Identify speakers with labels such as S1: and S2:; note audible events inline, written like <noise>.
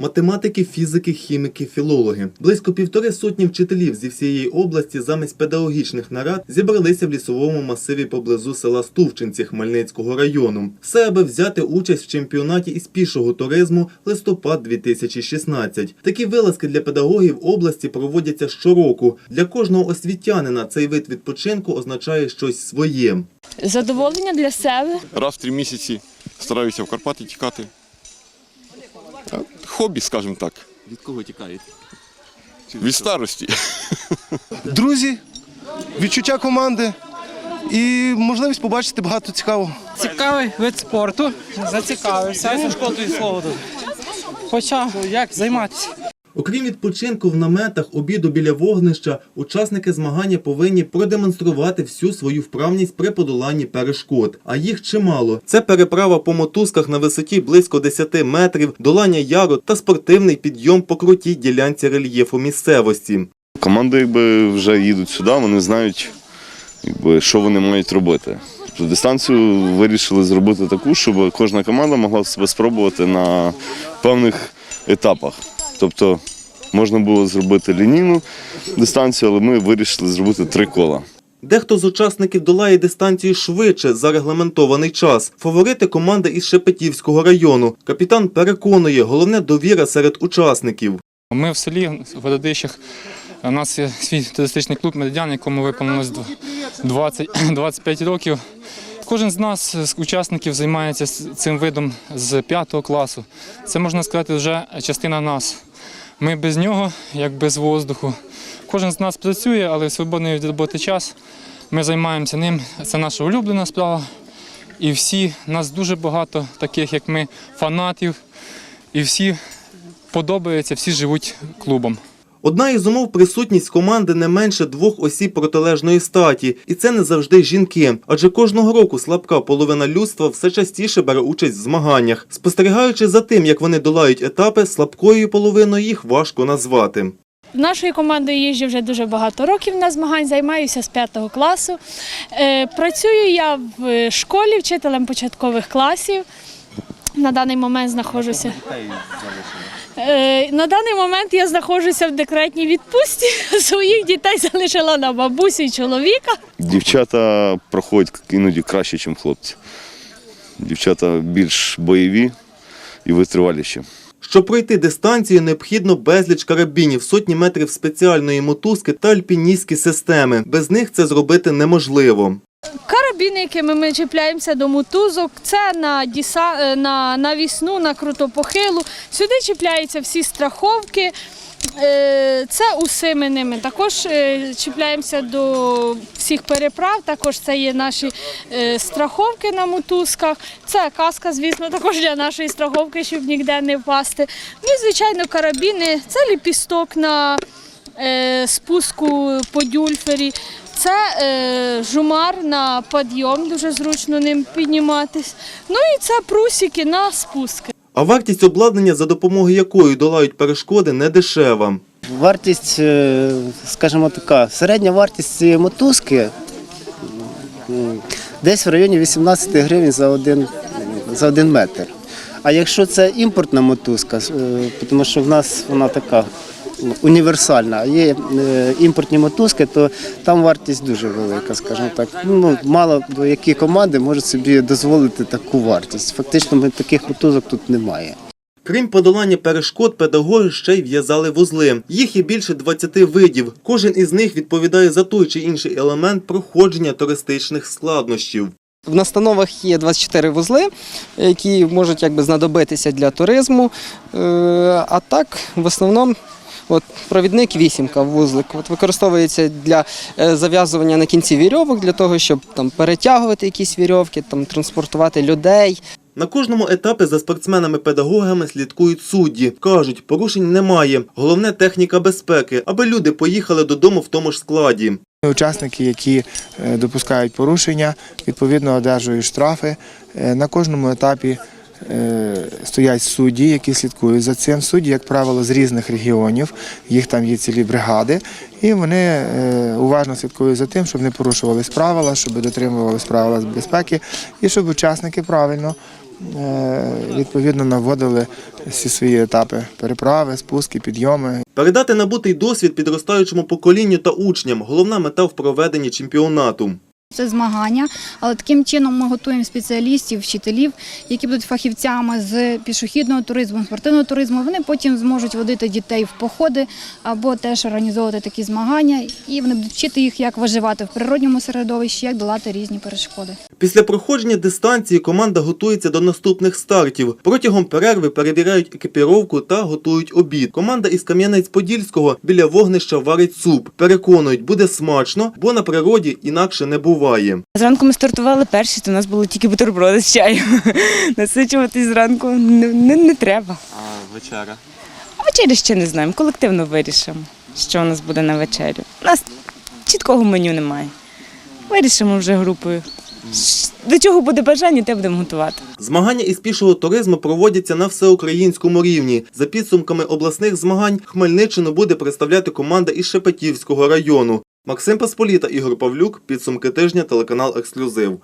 S1: математики, фізики, хіміки, філологи. Близько півтори сотні вчителів зі всієї області замість педагогічних нарад зібралися в лісовому масиві поблизу села Стувчинці Хмельницького району. Все аби взяти участь в чемпіонаті із пішого туризму листопад 2016. Такі вилазки для педагогів області проводяться щороку. Для кожного освітянина цей вид відпочинку означає щось своє.
S2: Задоволення для себе.
S3: Раз в три місяці стараюся в Карпати тікати. Хобі, скажімо так.
S1: Від кого тікаєте?
S3: Від старості. <laughs>
S4: друзі, відчуття команди і можливість побачити багато цікавого.
S5: Цікавий вид спорту. Зацікавився. Шкоду і слово тут. Хоча як займатися.
S1: Окрім відпочинку в наметах, обіду біля вогнища, учасники змагання повинні продемонструвати всю свою вправність при подоланні перешкод. А їх чимало. Це переправа по мотузках на висоті близько 10 метрів, долання яру та спортивний підйом по крутій ділянці рельєфу місцевості.
S6: Команди якби вже їдуть сюди, вони знають, якби, що вони мають робити. Тобто Дистанцію вирішили зробити таку, щоб кожна команда могла себе спробувати на певних етапах. Тобто можна було зробити лінійну дистанцію, але ми вирішили зробити три кола.
S1: Дехто з учасників долає дистанцію швидше за регламентований час. Фаворити команди із Шепетівського району. Капітан переконує, головне довіра серед учасників.
S7: Ми в селі в Гододищах. У нас є свій туристичний клуб Медян, якому виповнилось 20, 25 <clears throat> років. Кожен з нас, з учасників, займається цим видом з 5 класу. Це можна сказати вже частина нас. Ми без нього, як без воздуху. Кожен з нас працює, але в свободний від роботи час ми займаємося ним. Це наша улюблена справа. І всі, нас дуже багато, таких як ми, фанатів, і всі подобається, всі живуть клубом.
S1: Одна із умов присутність команди не менше двох осіб протилежної статі, і це не завжди жінки. Адже кожного року слабка половина людства все частіше бере участь в змаганнях. Спостерігаючи за тим, як вони долають етапи, слабкою половиною їх важко назвати.
S2: Нашою командою їжджу вже дуже багато років на змагань, займаюся з 5 класу. Е, Працюю я в школі вчителем початкових класів. На даний момент знаходжуся. Е, На даний момент я знаходжуся в декретній відпустці. <laughs> Своїх дітей залишила на бабусі і чоловіка.
S6: Дівчата проходять іноді краще, ніж хлопці. Дівчата більш бойові і витриваліші.
S1: Щоб пройти дистанцію, необхідно безліч карабінів, сотні метрів спеціальної мотузки та альпіністські системи. Без них це зробити неможливо.
S2: Карабіни, якими ми чіпляємося до мотузок, це на діса, е, на навісну, на крутопохилу. Сюди чіпляються всі страховки. Е, Це уси ми ними. Також е, чіпляємося до всіх переправ. Також це є наші страховки на мотузках. Це каска, звісно, також для нашої страховки, щоб ніде не впасти. Ну і звичайно, карабіни, це ліпісток на спуску по дюльфері. Це е, жумар на підйом, дуже зручно ним підніматись. Ну і це прусики на спуски.
S1: А вартість обладнання, за допомогою якої долають перешкоди, не дешева.
S8: Вартість, е, скажімо така, середня вартість цієї мотузки десь в районі 18 гривень за один, за один метр. А якщо це імпортна мотузка, е, тому що в нас вона така універсальна, а є е, імпортні мотузки, то там вартість дуже велика, скажімо так. Ну, мало які команди можуть собі дозволити таку вартість. Фактично ми таких мотузок тут немає.
S1: Крім подолання перешкод, педагоги ще й в'язали вузли. Їх є більше 20 видів. Кожен із них відповідає за той чи інший елемент проходження туристичних складнощів.
S5: В настановах є 24 вузли, які можуть якби знадобитися для туризму. Е, А так, в основному, от, провідник вісімка вузлик. От, використовується для е, зав'язування на кінці вірьовок, для того, щоб там перетягувати якісь вірьовки, там транспортувати людей.
S1: На кожному етапі за спортсменами-педагогами слідкують судді. Кажуть, порушень немає. Головне техніка безпеки, аби люди поїхали додому в тому ж складі.
S9: Учасники, які е, допускають порушення, відповідно одержують штрафи. Е, На кожному етапі стоять судді, які слідкують за цим. Судді, як правило, з різних регіонів, їх там є цілі бригади, і вони е, уважно слідкують за тим, щоб не порушувались правила, щоб дотримувались правила безпеки і щоб учасники правильно е, відповідно наводили всі свої етапи переправи, спуски, підйоми.
S1: Передати набутий досвід підростаючому поколінню та учням головна мета в проведенні чемпіонату.
S10: Це змагання, але таким чином ми готуємо спеціалістів, вчителів, які будуть фахівцями з пішохідного туризму, спортивного туризму. Вони потім зможуть водити дітей в походи або теж організовувати такі змагання, і вони будуть вчити їх, як виживати в природньому середовищі, як долати різні перешкоди.
S1: Після проходження дистанції команда готується до наступних стартів. Протягом перерви перевіряють екіпіровку та готують обід. Команда із Кам'янець-Подільського біля вогнища варить суп. Переконують, буде смачно, бо на природі інакше не буває.
S11: Зранку ми стартували перші, то у нас були тільки бутерброди з чаєм. <laughs> Насичуватись зранку не, не, не треба.
S1: А вечеря?
S11: А вечерю ще не знаємо, колективно вирішимо, що у нас буде на вечерю. У нас чіткого меню немає. Вирішимо вже групою. До чого буде бажання, те будемо готувати.
S1: Змагання із пішого туризму проводяться на всеукраїнському рівні. За підсумками обласних змагань Хмельниччину буде представляти команда із Шепетівського району. Максим Пасполіта, Ігор Павлюк. Підсумки тижня. Телеканал Ексклюзив.